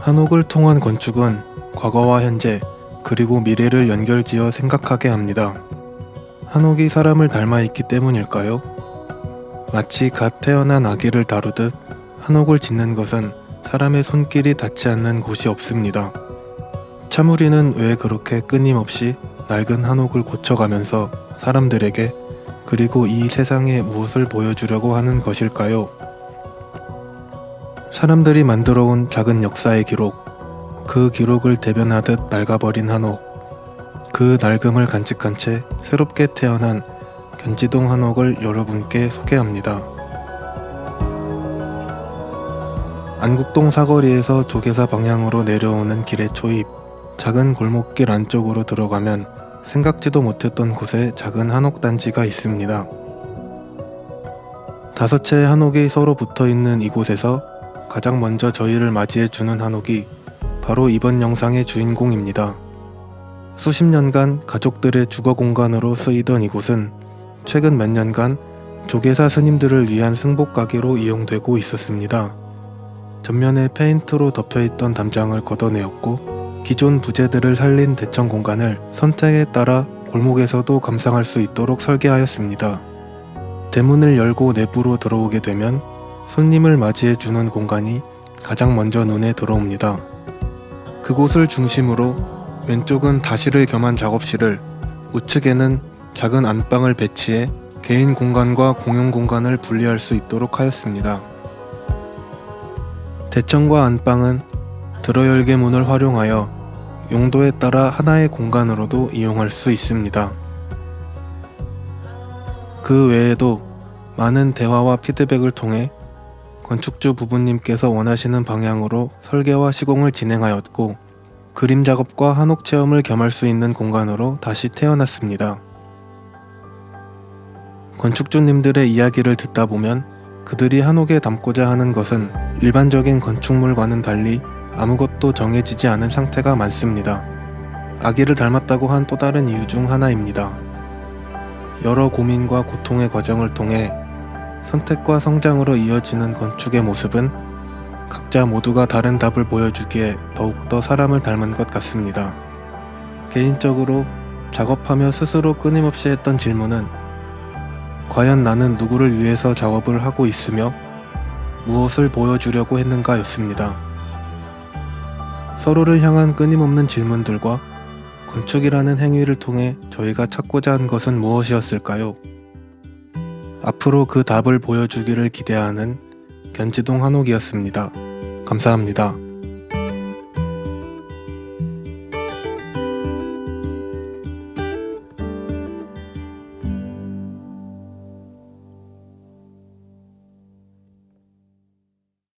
한옥을 통한 건축은 과거와 현재 그리고 미래를 연결지어 생각하게 합니다. 한옥이 사람을 닮아 있기 때문일까요? 마치 갓 태어난 아기를 다루듯 한옥을 짓는 것은 사람의 손길이 닿지 않는 곳이 없습니다. 차무리는 왜 그렇게 끊임없이 낡은 한옥을 고쳐가면서 사람들에게 그리고 이 세상에 무엇을 보여주려고 하는 것일까요? 사람들이 만들어 온 작은 역사의 기록, 그 기록을 대변하듯 낡아버린 한옥, 그 낡음을 간직한 채 새롭게 태어난 견지동 한옥을 여러분께 소개합니다. 안국동 사거리에서 조계사 방향으로 내려오는 길의 초입, 작은 골목길 안쪽으로 들어가면 생각지도 못했던 곳에 작은 한옥 단지가 있습니다. 다섯 채의 한옥이 서로 붙어 있는 이곳에서 가장 먼저 저희를 맞이해 주는 한옥이 바로 이번 영상의 주인공입니다. 수십 년간 가족들의 주거 공간으로 쓰이던 이곳은 최근 몇 년간 조계사 스님들을 위한 승복 가게로 이용되고 있었습니다. 전면에 페인트로 덮여있던 담장을 걷어내었고 기존 부재들을 살린 대청 공간을 선택에 따라 골목에서도 감상할 수 있도록 설계하였습니다. 대문을 열고 내부로 들어오게 되면 손님을 맞이해 주는 공간이 가장 먼저 눈에 들어옵니다. 그곳을 중심으로 왼쪽은 다시를 겸한 작업실을, 우측에는 작은 안방을 배치해 개인 공간과 공용 공간을 분리할 수 있도록 하였습니다. 대청과 안방은 들어열개 문을 활용하여 용도에 따라 하나의 공간으로도 이용할 수 있습니다. 그 외에도 많은 대화와 피드백을 통해 건축주 부부님께서 원하시는 방향으로 설계와 시공을 진행하였고 그림 작업과 한옥 체험을 겸할 수 있는 공간으로 다시 태어났습니다. 건축주님들의 이야기를 듣다 보면 그들이 한옥에 담고자 하는 것은 일반적인 건축물과는 달리 아무것도 정해지지 않은 상태가 많습니다. 아기를 닮았다고 한 또 다른 이유 중 하나입니다. 여러 고민과 고통의 과정을 통해 선택과 성장으로 이어지는 건축의 모습은 각자 모두가 다른 답을 보여주기에 더욱더 사람을 닮은 것 같습니다. 개인적으로 작업하며 스스로 끊임없이 했던 질문은 과연 나는 누구를 위해서 작업을 하고 있으며 무엇을 보여주려고 했는가 였습니다. 서로를 향한 끊임없는 질문들과 건축이라는 행위를 통해 저희가 찾고자 한 것은 무엇이었을까요? 앞으로 그 답을 보여주기를 기대하는 견지동 한옥이었습니다. 감사합니다.